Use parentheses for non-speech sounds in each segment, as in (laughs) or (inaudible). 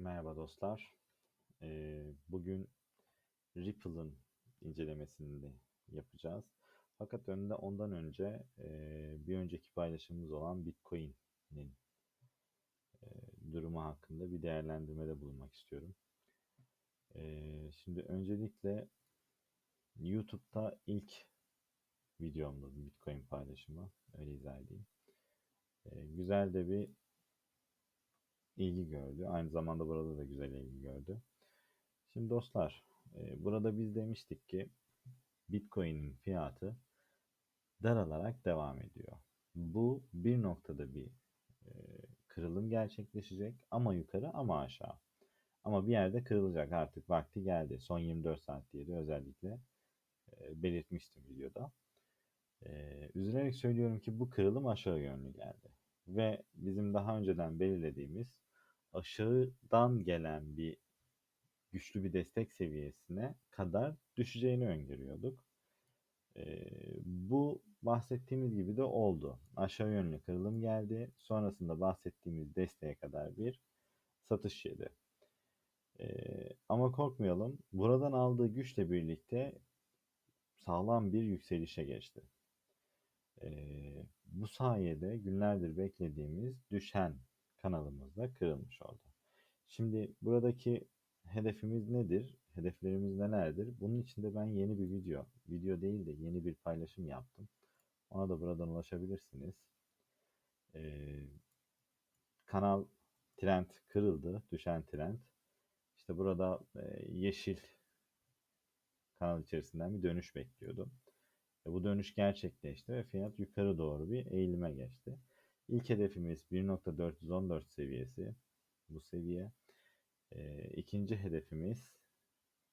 Merhaba dostlar. Ee, bugün Ripple'ın incelemesini yapacağız. Fakat önde ondan önce e, bir önceki paylaşımımız olan Bitcoin'in e, durumu hakkında bir değerlendirmede bulunmak istiyorum. E, şimdi öncelikle YouTube'da ilk videomda Bitcoin paylaşımı öyle izah edeyim. Güzel de bir ilgi gördü. Aynı zamanda burada da güzel ilgi gördü. Şimdi dostlar, e, burada biz demiştik ki Bitcoin'in fiyatı daralarak devam ediyor. Bu bir noktada bir e, kırılım gerçekleşecek ama yukarı ama aşağı. Ama bir yerde kırılacak artık vakti geldi. Son 24 saat diye de özellikle e, belirtmiştim videoda. üzülerek söylüyorum ki bu kırılım aşağı yönlü geldi. Ve bizim daha önceden belirlediğimiz aşağıdan gelen bir güçlü bir destek seviyesine kadar düşeceğini öngörüyorduk. Ee, bu bahsettiğimiz gibi de oldu. Aşağı yönlü kırılım geldi. Sonrasında bahsettiğimiz desteğe kadar bir satış yedi. Ee, ama korkmayalım. Buradan aldığı güçle birlikte sağlam bir yükselişe geçti. Ee, bu sayede günlerdir beklediğimiz düşen kanalımızda kırılmış oldu. Şimdi buradaki hedefimiz nedir? Hedeflerimiz nelerdir? Bunun için de ben yeni bir video, video değil de yeni bir paylaşım yaptım. Ona da buradan ulaşabilirsiniz. Ee, kanal trend kırıldı, düşen trend. İşte burada e, yeşil kanal içerisinden bir dönüş bekliyordum. E, bu dönüş gerçekleşti ve fiyat yukarı doğru bir eğilime geçti. İlk hedefimiz 1.414 seviyesi. Bu seviye. E, ikinci hedefimiz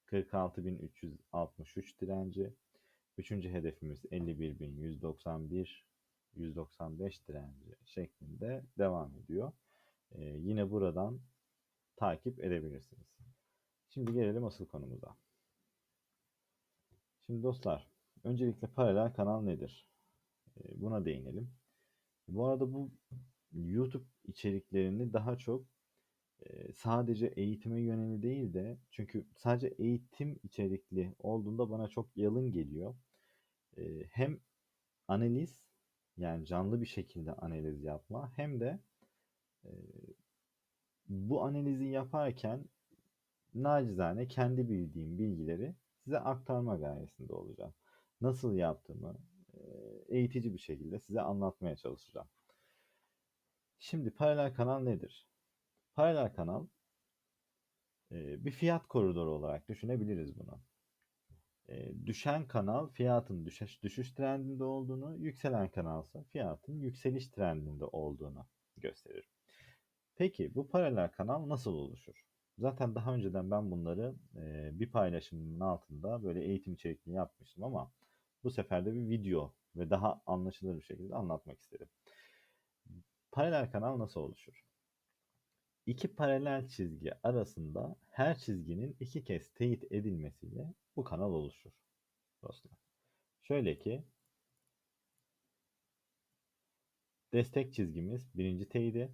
46.363 direnci. Üçüncü hedefimiz 51.191 195 direnci şeklinde devam ediyor. E, yine buradan takip edebilirsiniz. Şimdi gelelim asıl konumuza. Şimdi dostlar, öncelikle paralel kanal nedir? E, buna değinelim. Bu arada bu YouTube içeriklerini daha çok e, sadece eğitime yönelik değil de çünkü sadece eğitim içerikli olduğunda bana çok yalın geliyor. E, hem analiz yani canlı bir şekilde analiz yapma hem de e, bu analizi yaparken nacizane kendi bildiğim bilgileri size aktarma gayesinde olacağım. Nasıl yaptığımı, eğitici bir şekilde size anlatmaya çalışacağım. Şimdi paralel kanal nedir? Paralel kanal bir fiyat koridoru olarak düşünebiliriz bunu. Düşen kanal fiyatın düşüş, düşüş trendinde olduğunu, yükselen kanalsa fiyatın yükseliş trendinde olduğunu gösterir. Peki bu paralel kanal nasıl oluşur? Zaten daha önceden ben bunları bir paylaşımın altında böyle eğitim içerikli yapmıştım ama bu sefer de bir video ve daha anlaşılır bir şekilde anlatmak istedim. Paralel kanal nasıl oluşur? İki paralel çizgi arasında her çizginin iki kez teyit edilmesiyle bu kanal oluşur. Dostlar. Şöyle ki destek çizgimiz birinci teyidi,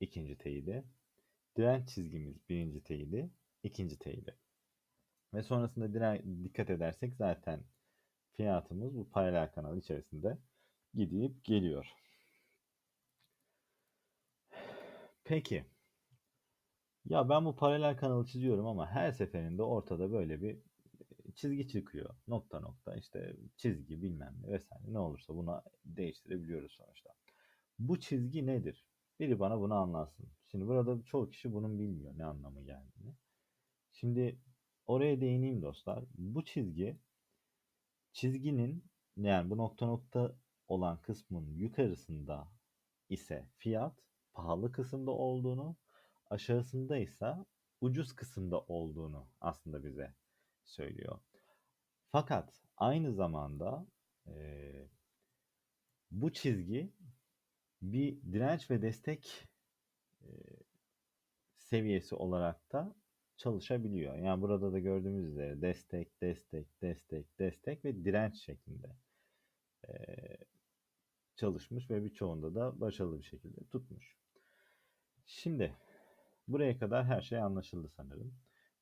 ikinci teyidi, direnç çizgimiz birinci teyidi, ikinci teyidi. Ve sonrasında dikkat edersek zaten fiyatımız bu paralel kanal içerisinde gidip geliyor. Peki. Ya ben bu paralel kanalı çiziyorum ama her seferinde ortada böyle bir çizgi çıkıyor. Nokta nokta işte çizgi bilmem ne vesaire ne olursa buna değiştirebiliyoruz sonuçta. Bu çizgi nedir? Biri bana bunu anlatsın. Şimdi burada çoğu kişi bunun bilmiyor ne anlamı geldiğini. Şimdi oraya değineyim dostlar. Bu çizgi Çizginin yani bu nokta nokta olan kısmın yukarısında ise fiyat pahalı kısımda olduğunu, aşağısında ise ucuz kısımda olduğunu aslında bize söylüyor. Fakat aynı zamanda e, bu çizgi bir direnç ve destek e, seviyesi olarak da çalışabiliyor. Yani burada da gördüğümüz üzere destek, destek, destek, destek ve direnç şeklinde e, çalışmış ve birçoğunda da başarılı bir şekilde tutmuş. Şimdi Buraya kadar her şey anlaşıldı sanırım.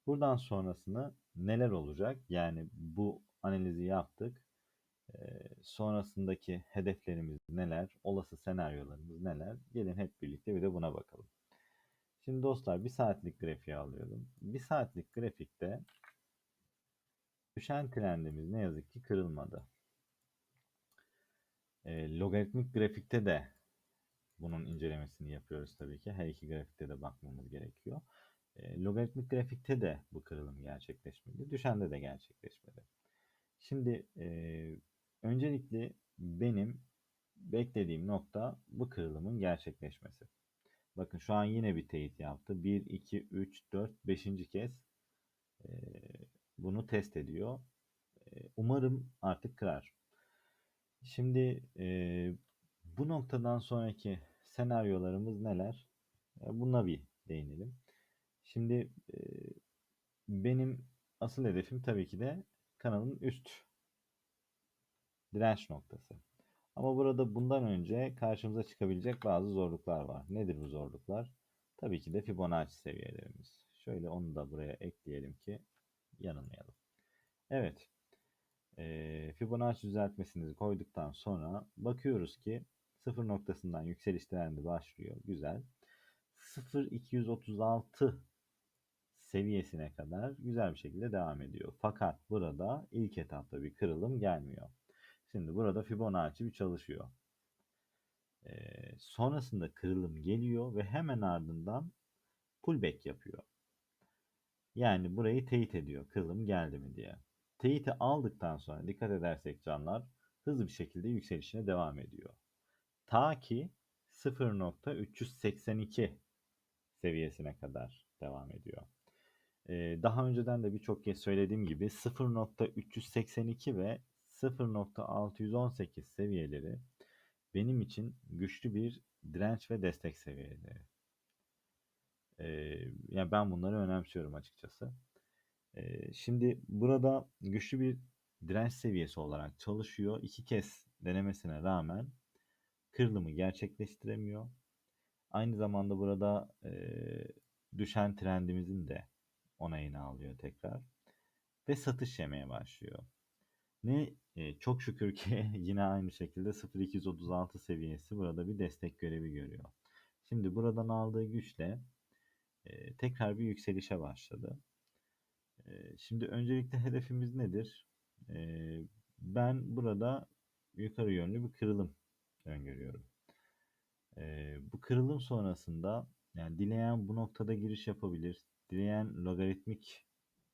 Buradan sonrasını neler olacak? Yani bu analizi yaptık. Ee, sonrasındaki hedeflerimiz neler? Olası senaryolarımız neler? Gelin hep birlikte bir de buna bakalım. Şimdi dostlar bir saatlik grafiği alıyorum. Bir saatlik grafikte düşen trendimiz ne yazık ki kırılmadı. E, logaritmik grafikte de bunun incelemesini yapıyoruz tabii ki. Her iki grafikte de bakmamız gerekiyor. E, logaritmik grafikte de bu kırılım gerçekleşmedi. Düşende de gerçekleşmedi. Şimdi e, öncelikle benim beklediğim nokta bu kırılımın gerçekleşmesi. Bakın şu an yine bir teyit yaptı. 1, 2, 3, 4, 5. kez e, bunu test ediyor. E, umarım artık kırar. Şimdi e, bu noktadan sonraki senaryolarımız neler? E, buna bir değinelim. Şimdi e, benim asıl hedefim tabii ki de kanalın üst direnç noktası. Ama burada bundan önce karşımıza çıkabilecek bazı zorluklar var. Nedir bu zorluklar? Tabii ki de Fibonacci seviyelerimiz. Şöyle onu da buraya ekleyelim ki yanılmayalım. Evet. E, Fibonacci düzeltmesini koyduktan sonra bakıyoruz ki sıfır noktasından yükseliş trendi başlıyor. Güzel. 0.236 seviyesine kadar güzel bir şekilde devam ediyor. Fakat burada ilk etapta bir kırılım gelmiyor. Şimdi burada Fibonacci bir çalışıyor. Ee, sonrasında kırılım geliyor ve hemen ardından pullback yapıyor. Yani burayı teyit ediyor. Kırılım geldi mi diye. Teyiti aldıktan sonra dikkat edersek canlar hızlı bir şekilde yükselişine devam ediyor. Ta ki 0.382 seviyesine kadar devam ediyor. Ee, daha önceden de birçok kez söylediğim gibi 0.382 ve 0.618 seviyeleri benim için güçlü bir direnç ve destek seviyeleri. Ee, yani ben bunları önemsiyorum açıkçası. Ee, şimdi burada güçlü bir direnç seviyesi olarak çalışıyor. İki kez denemesine rağmen kırılımı gerçekleştiremiyor. Aynı zamanda burada e, düşen trendimizin de onayını alıyor tekrar. Ve satış yemeye başlıyor. Ne çok şükür ki (laughs) yine aynı şekilde 0.236 seviyesi burada bir destek görevi görüyor. Şimdi buradan aldığı güçle tekrar bir yükselişe başladı. Şimdi öncelikle hedefimiz nedir? Ben burada yukarı yönlü bir kırılım öngörüyorum. Bu kırılım sonrasında yani dileyen bu noktada giriş yapabilir. Dileyen logaritmik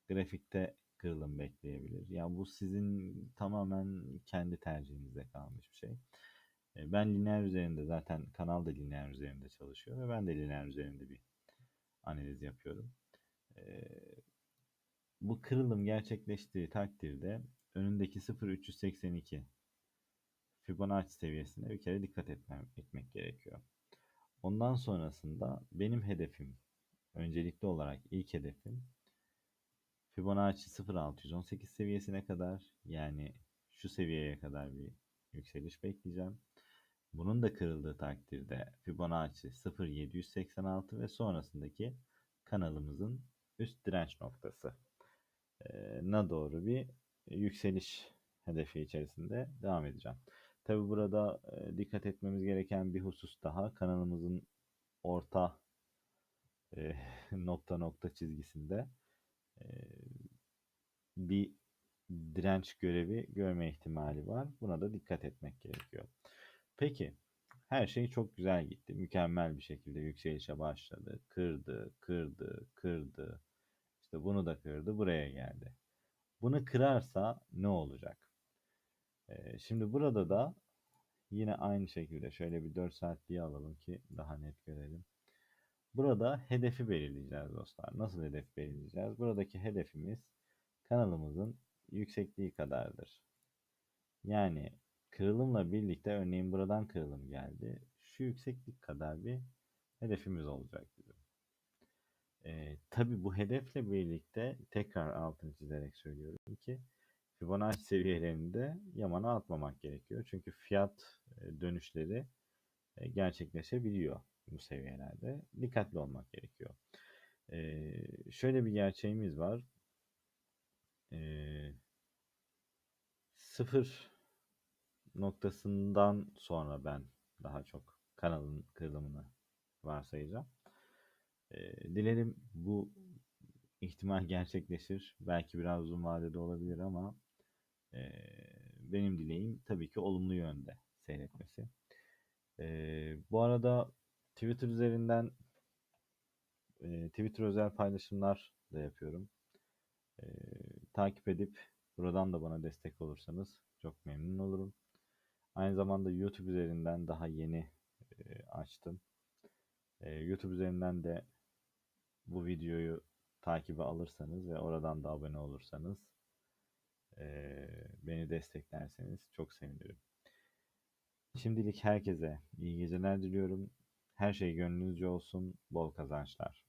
grafikte kırılım bekleyebilir. Yani bu sizin tamamen kendi tercihinize kalmış bir şey. Ben lineer üzerinde zaten kanal da lineer üzerinde çalışıyor ve ben de lineer üzerinde bir analiz yapıyorum. Bu kırılım gerçekleştiği takdirde önündeki 0.382 Fibonacci seviyesine bir kere dikkat etmem, etmek gerekiyor. Ondan sonrasında benim hedefim öncelikli olarak ilk hedefim Fibonacci 0.618 seviyesine kadar yani şu seviyeye kadar bir yükseliş bekleyeceğim. Bunun da kırıldığı takdirde Fibonacci 0.786 ve sonrasındaki kanalımızın üst direnç noktası na doğru bir yükseliş hedefi içerisinde devam edeceğim. Tabi burada dikkat etmemiz gereken bir husus daha kanalımızın orta (laughs) nokta nokta çizgisinde bir direnç görevi görme ihtimali var. Buna da dikkat etmek gerekiyor. Peki her şey çok güzel gitti. Mükemmel bir şekilde yükselişe başladı. Kırdı, kırdı, kırdı. İşte bunu da kırdı, buraya geldi. Bunu kırarsa ne olacak? Şimdi burada da yine aynı şekilde şöyle bir 4 saatliği alalım ki daha net görelim. Burada hedefi belirleyeceğiz dostlar. Nasıl hedef belirleyeceğiz? Buradaki hedefimiz kanalımızın yüksekliği kadardır. Yani kırılımla birlikte örneğin buradan kırılım geldi. Şu yükseklik kadar bir hedefimiz olacak bizim. Ee, tabii bu hedefle birlikte tekrar altını çizerek söylüyorum ki Fibonacci seviyelerinde yamana atmamak gerekiyor. Çünkü fiyat dönüşleri gerçekleşebiliyor bu seviyelerde. Dikkatli olmak gerekiyor. Ee, şöyle bir gerçeğimiz var. Ee, sıfır noktasından sonra ben daha çok kanalın kırılımını varsayacağım. Ee, dilerim bu ihtimal (laughs) gerçekleşir. Belki biraz uzun vadede olabilir ama e, benim dileğim tabii ki olumlu yönde seyretmesi. E, bu arada Twitter üzerinden e, Twitter özel paylaşımlar da yapıyorum. E, takip edip buradan da bana destek olursanız çok memnun olurum. Aynı zamanda YouTube üzerinden daha yeni e, açtım. E, YouTube üzerinden de bu videoyu takibe alırsanız ve oradan da abone olursanız e, beni desteklerseniz çok sevinirim. Şimdilik herkese iyi geceler diliyorum. Her şey gönlünüzce olsun. Bol kazançlar.